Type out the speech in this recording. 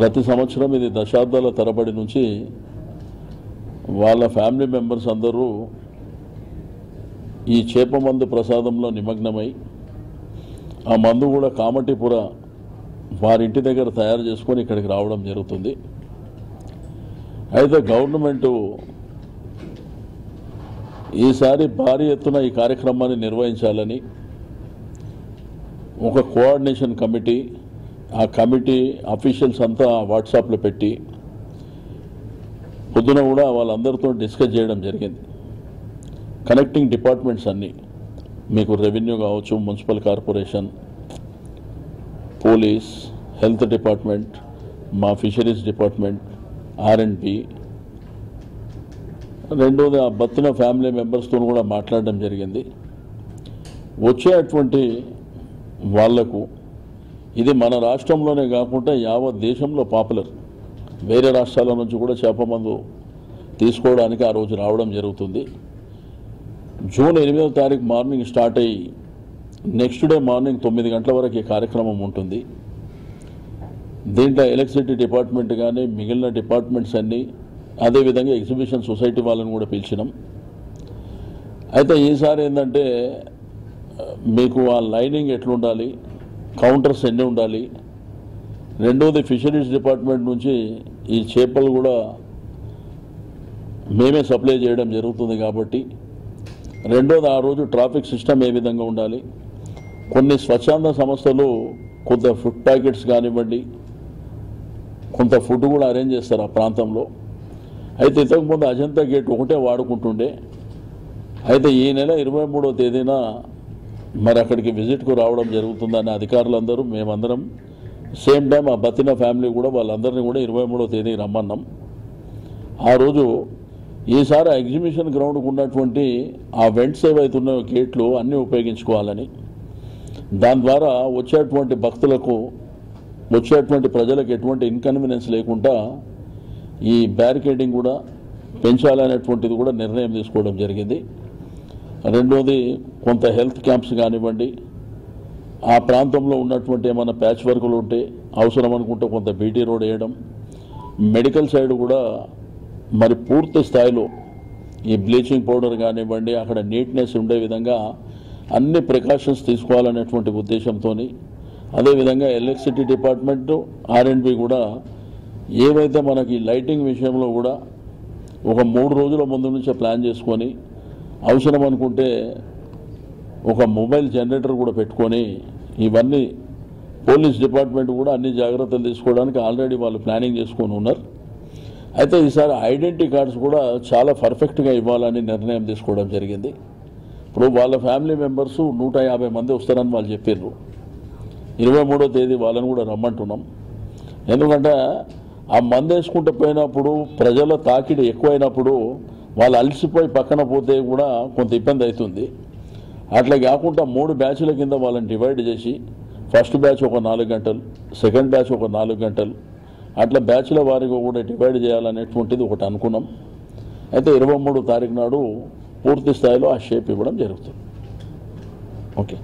ప్రతి సంవత్సరం ఇది దశాబ్దాల తరబడి నుంచి వాళ్ళ ఫ్యామిలీ మెంబర్స్ అందరూ ఈ చేప మందు ప్రసాదంలో నిమగ్నమై ఆ మందు కూడా కామటిపుర వారి ఇంటి దగ్గర తయారు చేసుకొని ఇక్కడికి రావడం జరుగుతుంది. అయితే గవర్నమెంటు ఈసారి భారీ ఎత్తున ఈ కార్యక్రమాన్ని నిర్వహించాలని ఒక కోఆర్డినేషన్ కమిటీ ఆ కమిటీ అఫీషియల్స్ అంతా వాట్సాప్లో పెట్టి పొద్దున కూడా వాళ్ళందరితో డిస్కస్ చేయడం జరిగింది. కనెక్టింగ్ డిపార్ట్మెంట్స్ అన్నీ మీకు రెవెన్యూ కావచ్చు municipal corporation police health department మా fisheries department R and B రెండోది ఆ బతిన ఫ్యామిలీ మెంబర్స్తో కూడా మాట్లాడడం జరిగింది. వచ్చేటువంటి వాళ్ళకు ఇది మన రాష్ట్రంలోనే కాకుండా యావత్ దేశంలో పాపులర్. వేరే రాష్ట్రాల నుంచి కూడా చేప మందు తీసుకోవడానికి ఆ రోజు రావడం జరుగుతుంది. జూన్ ఎనిమిదవ తారీఖు మార్నింగ్ స్టార్ట్ అయ్యి నెక్స్ట్ డే మార్నింగ్ తొమ్మిది గంటల వరకు ఈ కార్యక్రమం ఉంటుంది. దీంట్లో ఎలక్ట్రిసిటీ డిపార్ట్మెంట్ కానీ మిగిలిన డిపార్ట్మెంట్స్ అన్నీ అదేవిధంగా ఎగ్జిబిషన్ సొసైటీ వాళ్ళని కూడా పిలిచినాం. అయితే ఈసారి ఏంటంటే మీకు ఆ లైనింగ్ ఎట్లుండాలి కౌంటర్స్ ఎన్ని ఉండాలి? రెండవది ఫిషరీస్ డిపార్ట్మెంట్ నుంచి ఈ చేపలు కూడా మేమే సప్లై చేయడం జరుగుతుంది కాబట్టి. రెండోది ఆ రోజు ట్రాఫిక్ సిస్టమ్ ఏ విధంగా ఉండాలి? కొన్ని స్వచ్ఛంద సంస్థలు కొంత ఫుడ్ ప్యాకెట్స్ కానివ్వండి కొంత ఫుడ్ కూడా అరేంజ్ చేస్తారు ఆ ప్రాంతంలో. అయితే ఇంతకుముందు అజంతా గేట్ ఒకటే వాడుకుంటుండే. అయితే ఈ నెల ఇరవై మూడో తేదీన మరి అక్కడికి విజిట్కు రావడం జరుగుతుందని అధికారులందరూ మేమందరం సేమ్ టైం ఆ బతిన ఫ్యామిలీ కూడా వాళ్ళందరినీ కూడా ఇరవై మూడో తేదీ రమ్మన్నాం. ఆ రోజు ఈసారి ఎగ్జిబిషన్ గ్రౌండ్కు ఉన్నటువంటి ఆ వెంట్స్ ఏవైతున్నాయో గేట్లు అన్నీ ఉపయోగించుకోవాలని. దాని ద్వారా వచ్చేటువంటి భక్తులకు వచ్చేటువంటి ప్రజలకు ఎటువంటి ఇన్కన్వీనియన్స్ లేకుండా ఈ బ్యారికేడింగ్ కూడా పెంచాలనేటువంటిది కూడా నిర్ణయం తీసుకోవడం జరిగింది. రెండోది కొంత హెల్త్ క్యాంప్స్ కానివ్వండి ఆ ప్రాంతంలో ఉన్నటువంటి ఏమైనా ప్యాచ్ వర్కులు ఉంటే అవసరం అనుకుంటే కొంత బీటీ రోడ్ వేయడం. మెడికల్ సైడ్ కూడా మరి పూర్తి స్థాయిలో ఈ బ్లీచింగ్ పౌడర్ కానివ్వండి అక్కడ నీట్నెస్ ఉండే విధంగా అన్ని ప్రికాషన్స్ తీసుకోవాలనేటువంటి ఉద్దేశంతో అదేవిధంగా ఎలక్ట్రిసిటీ డిపార్ట్మెంట్ ఆర్ఎండ్బి కూడా ఏవైతే మనకి లైటింగ్ విషయంలో కూడా ఒక మూడు రోజుల ముందు నుంచే ప్లాన్ చేసుకొని అవసరం అనుకుంటే ఒక మొబైల్ జనరేటర్ కూడా పెట్టుకొని ఇవన్నీ పోలీస్ డిపార్ట్మెంట్ కూడా అన్ని జాగ్రత్తలు తీసుకోవడానికి ఆల్రెడీ వాళ్ళు ప్లానింగ్ చేసుకొని ఉన్నారు. అయితే ఈసారి ఐడెంటిటీ కార్డ్స్ కూడా చాలా పర్ఫెక్ట్గా ఇవ్వాలని నిర్ణయం తీసుకోవడం జరిగింది. ఇప్పుడు వాళ్ళ ఫ్యామిలీ మెంబర్స్ నూట యాభై మంది వస్తారని వాళ్ళు చెప్పారు ఇరవై మూడో తేదీ వాళ్ళని కూడా రమ్మంటున్నాం. ఎందుకంటే ఆ మందు వేసుకుంటూ పోయినప్పుడు ప్రజల తాకిడి ఎక్కువైనప్పుడు వాళ్ళు అలసిపోయి పక్కన పోతే కూడా కొంత ఇబ్బంది అవుతుంది. అట్లా కాకుండా మూడు బ్యాచ్ల కింద వాళ్ళని డివైడ్ చేసి ఫస్ట్ బ్యాచ్ ఒక నాలుగు గంటలు సెకండ్ బ్యాచ్ ఒక నాలుగు గంటలు అట్లా బ్యాచ్ల వారిగా కూడా డివైడ్ చేయాలనేటువంటిది ఒకటి అనుకున్నాం. అయితే ఇరవై మూడు తారీఖు నాడు పూర్తి స్థాయిలో ఆ షేప్ ఇవ్వడం జరుగుతుంది. ఓకే.